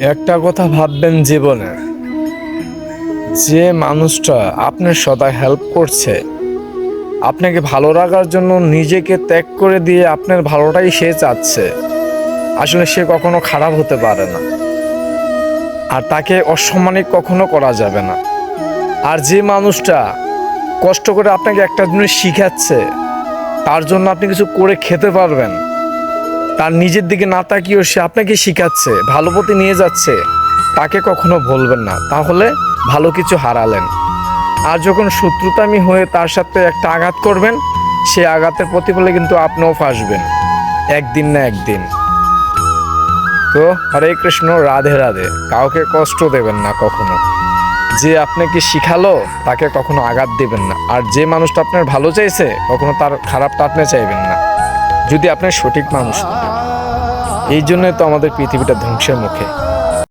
একটা কথা ভাববেন জীবনে। যে মানুষটা আপনার সদা হেল্প করছে, আপনাকে ভালো রাখার জন্য নিজেকে ত্যাগ করে দিয়ে আপনার ভালোটাই সে চাচ্ছে। আসলে সে কখনো খারাপ হতে পারে না। আর তাকে অসম্মানিক কখনো করা যাবে না। আর যে মানুষটা কষ্ট করে আপনাকে একটা জিনিস শিখাচ্ছে, তার জন্য আপনি কিছু করে খেতে পারবেন। তার নিজের দিকে না তাকিয়েও সে আপনাকে শিখাচ্ছে, ভালো পথে নিয়ে যাচ্ছে। তাকে কখনো বলবেন না। তাহলে ভালো কিছু হারালেন। আর যখন শত্রুতামি হয়ে তার সাথে একটা আঘাত করবেন, সেই আঘাতের প্রতিফলে কিন্তু আপনিও ফাঁসবেন। একদিন না একদিন। তো হরে কৃষ্ণ, রাধে রাধে। কাউকে কষ্ট দেবেন না কখনো। যে আপনাকে শিখালো, তাকে কখনো আঘাত দেবেন না। আর যে মানুষটা আপনার ভালো চাইছে, কখনো তার খারাপটা আপনি চাইবেন না। যদি আপনার সঠিক মানুষ এই জন্যই তো আমাদের পৃথিবীটা ধ্বংসের মুখে।